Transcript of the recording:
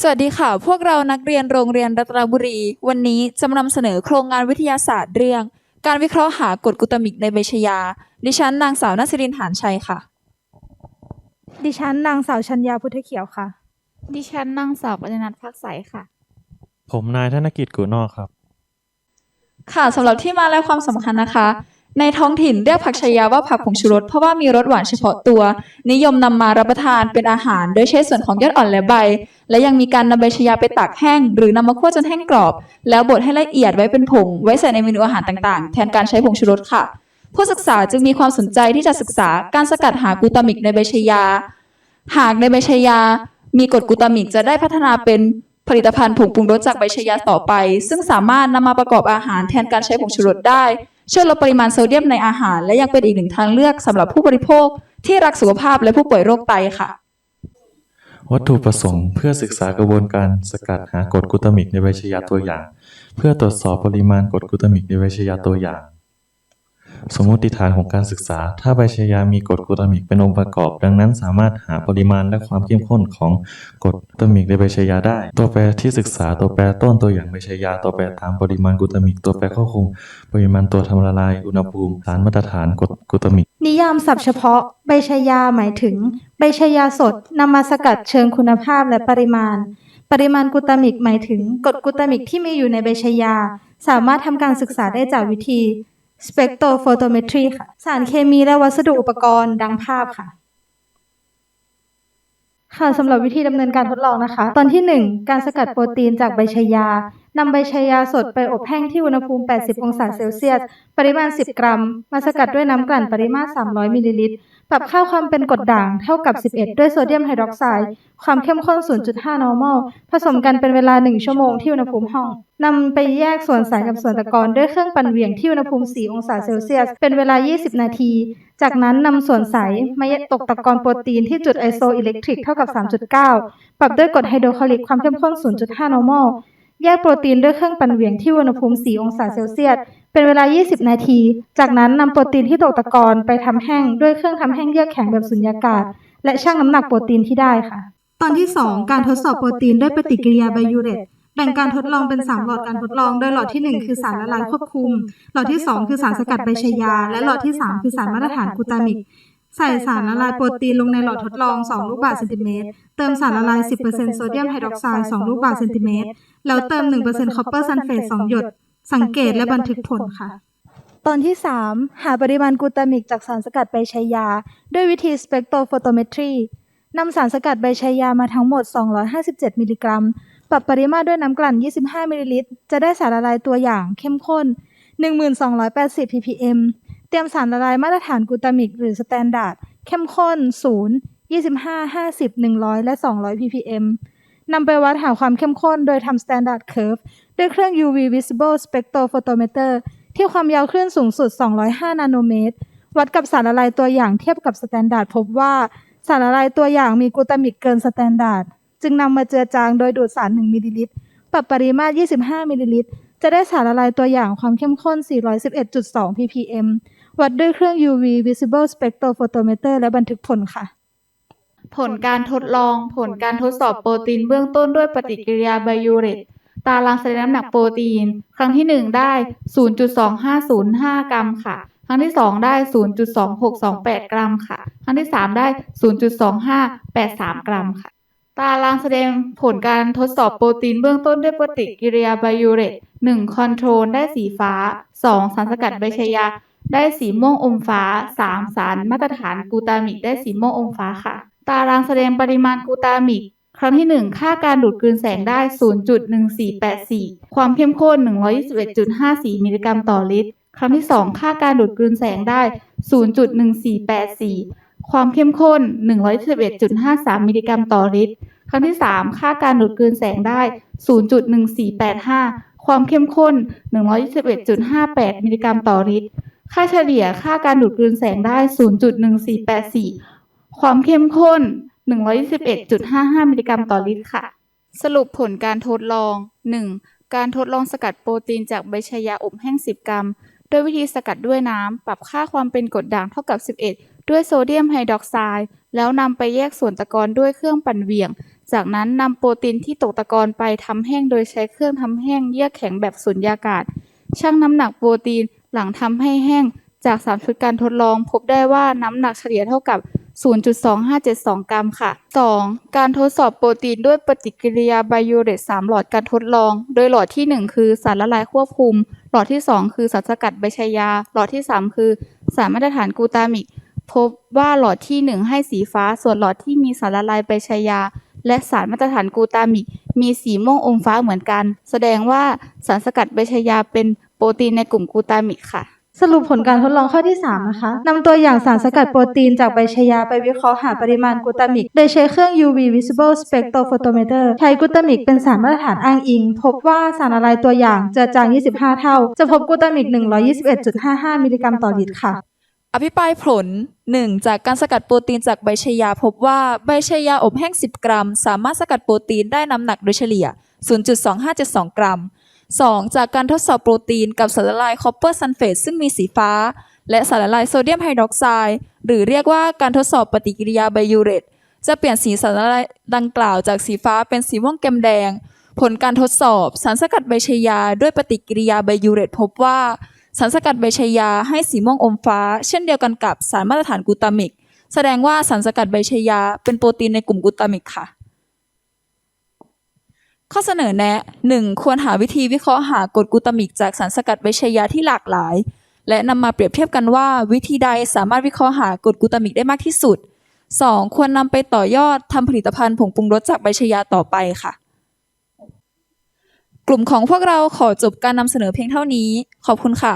สวัสดีค่ะ พวกเรานักเรียนโรงเรียนรัตนบุรี วันนี้จะมานำเสนอโครงงานวิทยาศาสตร์เรื่อง การวิเคราะห์หากรดกลูตามิกในใบชยา ดิฉันนางสาวนัสรินหานชัยค่ะ ดิฉันนางสาวชัญญาพุทธเขียวค่ะ ดิฉันนางสาวปัญญนัทพักใสค่ะ ผมนายธนกิจกุนอกครับ ค่ะสำหรับที่มาและความสำคัญนะคะ ในท้องถิ่นเรียกผักชายาว่าผักผงชูรสเพราะว่ามีรสหวานเฉพาะตัว นิยมนำมารับประทานเป็นอาหาร โดยใช้ส่วนของยอดอ่อนและใบ และยังมีการนำใบชายาไปตากแห้ง หรือนำมาคั่วจนแห้งกรอบ แล้วบดให้ละเอียดไว้เป็นผง ไว้ใส่ในเมนูอาหารต่างๆ แทนการใช้ผงชูรสค่ะ ผู้ศึกษาจึงมีความสนใจที่จะศึกษาการสกัดหากูตามิกในใบชายา หากในใบชายา มีกรดกูตามิกจะได้พัฒนาเป็นผลิตภัณฑ์ผงปรุงรสจากใบชายาต่อไป ซึ่งสามารถนำมาประกอบอาหารแทนการใช้ผงชูรสได้ ช่วยลดปริมาณโซเดียมในอาหาร และยังเป็นอีกหนึ่งทางเลือกสำหรับผู้บริโภคที่รักสุขภาพและผู้ป่วยโรคไตค่ะ วัตถุประสงค์เพื่อศึกษากระบวนการสกัดหากรดกลูตามิกในใบชยาตัวอย่าง เพื่อตรวจสอบปริมาณกรดกลูตามิกในใบชยาตัวอย่าง สมมติฐานของการศึกษา ถ้าใบชยามีกรดกลูตามิกเป็นองค์ประกอบ ดังนั้นสามารถหาปริมาณและความเข้มข้นของกรดกลูตามิกในใบชยาได้ ตัวแปรที่ศึกษาตัวแปรต้นตัวอย่างใบชยาตัวแปรตามปริมาณกลูตามิก ตัวแปรควบคุม ปริมาณตัวทำละลายอุณหภูมิสารมาตรฐานกรดกลูตามิก นิยามศัพท์เฉพาะใบชายาหมายถึง ใบชายาสดนำมาสกัดเชิงคุณภาพและปริมาณ ปริมาณกลูตามิกหมายถึงกรดกลูตามิกที่มีอยู่ในใบชายา สามารถทำการศึกษาได้จากวิธี สเปกโตรโฟโตเมตรีค่ะ สารเคมีและวัสดุอุปกรณ์ดังภาพค่ะ ค่ะสำหรับวิธีดำเนินการทดลองนะคะ ตอนที่ 1 การสกัดโปรตีนจากใบชายา นำใบชายาสดไปอบแห้งที่อุณหภูมิ 80 องศาเซลเซียส ปริมาณ 10 กรัม มาสกัดด้วยน้ำกลั่นปริมาตร 300 มิลลิลิตร ปรับค่าความเป็นกรดด่างเท่ากับ 11 ด้วยโซเดียมไฮดรอกไซด์ ความเข้มข้น 0.5 นอร์มอล ผสมกันเป็นเวลา 1 ชั่วโมงที่อุณหภูมิห้อง นำไปแยกส่วนสายกับส่วนตะกอนด้วยเครื่องปั่นเหวี่ยงที่อุณหภูมิ 4 องศาเซลเซียส เป็นเวลา 20 นาที จากนั้นนำส่วนใสมาตกตะกอนโปรตีนที่จุดไอโซอิเล็กทริกเท่ากับ 3.9 ปรับด้วยกรดไฮโดรคลอริกความเข้มข้น 0.5 นอร์มอล แยกโปรตีนด้วยเครื่องปั่นเหวี่ยงที่อุณหภูมิ 4 องศาเซลเซียส เป็นเวลา 20 นาที จากนั้นนำโปรตีนที่ตกตะกอนไปทำแห้งด้วยเครื่องทำแห้งเยือกแข็งแบบสุญญากาศ และชั่งน้ำหนักโปรตีนที่ได้ค่ะ ตอนที่ 2 การทดสอบโปรตีนด้วยปฏิกิริยาไบยูเรตแบ่งการทดลองเป็น 3 หลอดการทดลอง โดยหลอดที่ 1 คือสารละลายควบคุม หลอดที่ 2 คือสารสกัดใบชายา และหลอดที่ 3 คือสารมาตรฐานกูตามิก ใส่สารละลายโปรตีนลงในหลอดทดลอง 2 ลูกบาศก์เซนติเมตร เติมสารละลาย 10%โซเดียมไฮดรอกไซด์ 2 ลูกบาศก์เซนติเมตร แล้วเติม 1%คอปเปอร์ซัลเฟต 2 หยด สังเกตและบันทึกผลค่ะ ตอนที่ 3 หาปริมาณกูตามิกจากสารสกัดใบชายา ด้วยวิธี spectrophotometry นำสารสกัดใบชายามาทั้งหมด 257 มิลลิกรัม ปรับปริมาตรด้วยน้ำกลั่น 25 มิลลิลิตร จะได้สารละลายตัวอย่างเข้มข้น 1280 ppm รียมสารละลายมาตรฐานกูตามิกหรือสแตนดาร์ดเข้มข้น 0 25 50 100 และ 200 ppm นำไปวัดหาความเข้มข้นโดยทำ standard curve ด้วยเครื่อง UV visible spectrophotometer ที่ความยาวคลื่นสูงสุด 205 นาโนเมตร วัดกับสารละลายตัวอย่างเทียบกับสแตนดาร์ดพบว่าสารละลายตัวอย่างมีกูตามิกเกินสแตนดาร์ดจึงนำมาเจือจางโดยดูดสาร 1 มิลลิลิตร ปรับปริมาตร 25 มิลลิลิตร จะได้สารละลายตัวอย่างความเข้มข้น 411.2 ppm วัดด้วยเครื่อง UV visible spectrophotometer และบันทึกผลค่ะ ผลการทดลองผลการทดสอบโปรตีนเบื้องต้นด้วยปฏิกิริยาไบยูเรตตารางแสดงน้ำหนักโปรตีน ครั้งที่ 1 ได้ 0.2505 กรัมค่ะ ครั้งที่ 2 ได้ 0.2628 กรัมค่ะ ครั้งที่ 3 ได้ 0.2583 กรัมค่ะ ตารางแสดงผลการทดสอบโปรตีนเบื้องต้นด้วยปฏิกิริยาไบยูเรต 1. คอนโทรลได้สีฟ้า 2. สารสกัดใบชายา ได้สีม่วงอมฟ้า 3. สารมาตรฐานกูตามิกได้สีม่วงอมฟ้าค่ะ ตารางแสดงปริมาณกูตามิก ครั้งที่ 1 ค่าการดูดกลืนแสงได้ 0.1484 ความเข้มข้น 121.54 มิลลิกรัมต่อลิตร ครั้งที่ 2 ค่าการดูดกลืนแสงได้ 0.1484 ความเข้มข้น 111.53 มิลลิกรัมต่อลิตร ครั้งที่ 3 ค่าการดูดกลืนแสงได้ 0.1485 ความเข้มข้น 121.58 มิลลิกรัมต่อลิตร ค่าเฉลี่ยค่าการดูดกลืนแสงได้ 0.1484 ความเข้มข้น 121.55 มิลลิกรัมต่อลิตรค่ะ สรุปผลการทดลอง 1. การทดลองสกัดโปรตีนจากใบชายาอบแห้ง 10 กรัม โดยวิธีสกัดด้วยน้ำ ปรับค่าความเป็นกรดด่างเท่ากับ 11 ด้วยโซเดียมไฮดรอกไซด์ แล้วนำไปแยกส่วนตะกอนด้วยเครื่องปั่นเหวี่ยง จากนั้นนำโปรตีนที่ตกตะกอนไปทำแห้งโดยใช้เครื่องทำแห้งเยือกแข็งแบบสุญญากาศชั่งน้ำหนักโปรตีน หลังทำให้แห้งจาก 3 ชุดการทดลองพบได้ว่าน้ำหนักเฉลี่ยเท่ากับ 0.2572 กรัมค่ะ 2. การทดสอบโปรตีนด้วยปฏิกิริยาไบโอเรต3หลอดการทดลอง โดยหลอดที่ 1 คือสารละลายควบคุม หลอดที่ 2 คือสารสกัดใบชายา หลอดที่ 3 คือสารมาตรฐานกูตามิก พบว่าหลอดที่ 1 ให้สีฟ้า ส่วนหลอดที่มีสารละลายใบชายา และสารมาตรฐานกูตามิก มีสีม่วงอมฟ้าเหมือนกัน แสดงว่าสารสกัดใบชายาเป็น รตีนในกลุ่มกลูตามิกค่ะ สรุปผลการทดลองข้อที่ 3 นะคะนำตัวอย่างสารสกัดโปรตีนจากใบชายาไปวิเคราะห์หาปริมาณกลูตามิก โดยใช้เครื่อง UV Visible Spectrophotometer ใช้กลูตามิกเป็นสารมาตรฐานอ้างอิง พบว่าสารละลายตัวอย่างเจือจาง 25 เท่า จะพบกลูตามิก 121.55 มิลลิกรัมต่อลิตรค่ะอภิปรายผล 1. จากการสกัดโปรตีนจากใบชายาพบว่าใบชายาอบแห้ง 10 กรัม สามารถสกัดโปรตีนได้น้ำหนักโดยเฉลี่ย 0.2572 กรัม 2. จากการทดสอบโปรตีนกับสารละลายคอปเปอร์ซัลเฟตซึ่งมีสีฟ้า และสารละลายโซเดียมไฮดรอกไซด์หรือเรียกว่าการทดสอบปฏิกิริยาไบยูเรตจะเปลี่ยนสีสารละลายดังกล่าวจากสีฟ้าเป็นสีม่วงแกมแดง ผลการทดสอบสารสกัดใบชายาด้วยปฏิกิริยาไบยูเรตพบว่า สารสกัดใบชายาให้สีม่วงอมฟ้า เช่นเดียวกันกับสารมาตรฐานกูตามิก แสดงว่าสารสกัดใบชายาเป็นโปรตีนในกลุ่มกูตามิกค่ะ ข้อเสนอแนะ 1. ควรหาวิธีวิเคราะห์หากรดกูตามิกจากสารสกัดใบชยาที่หลากหลาย และนำมาเปรียบเทียบกันว่า วิธีใดสามารถวิเคราะห์หากรดกูตามิกได้มากที่สุด 2. ควรนำไปต่อยอดทำผลิตภัณฑ์ผงปรุงรสจากใบชยาต่อไปค่ะ กลุ่มของพวกเราขอจบการนำเสนอเพียงเท่านี้ ขอบคุณค่ะ